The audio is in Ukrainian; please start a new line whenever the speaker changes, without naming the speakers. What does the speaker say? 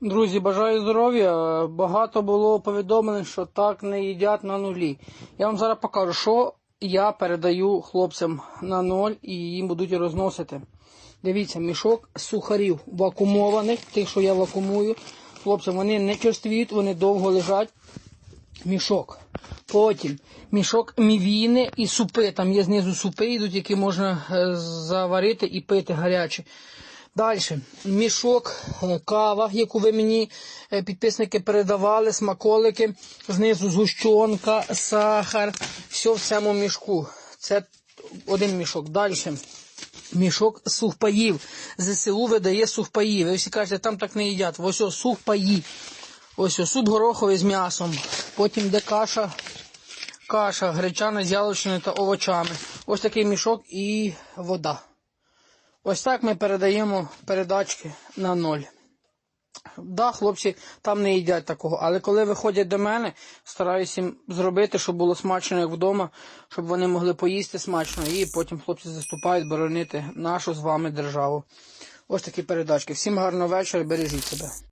Друзі, бажаю здоров'я. Багато було повідомлень, що так не їдять на нулі. Я вам зараз покажу, що я передаю хлопцям на ноль і їм будуть розносити. Дивіться, мішок сухарів вакуумованих, тих, що я вакуумую. Хлопцям вони не черствіють, вони довго лежать. Мішок. Потім мішок мівіни і супи. Там є знизу супи, йдуть, які можна е, заварити і пити гарячі. Далі, мішок, е, кава, яку ви мені е, підписники передавали, смаколики, знизу згущенка, сахар, все в цьому мішку. Це один мішок. Далі. Мішок сухпаїв. ЗСУ видає сухпаї. Ви всі кажете, там так не їдять. Ось о, сухпаї. Ось о, суп гороховий з м'ясом. Потім де каша, каша гречана з яловичиною та овочами. Ось такий мішок і вода. Ось так ми передаємо передачки на ноль. Да, хлопці там не їдять такого, але коли виходять до мене, стараюся їм зробити, щоб було смачно, як вдома, щоб вони могли поїсти смачно, і потім хлопці заступають боронити нашу з вами державу. Ось такі передачки. Всім гарного вечора, бережіть себе.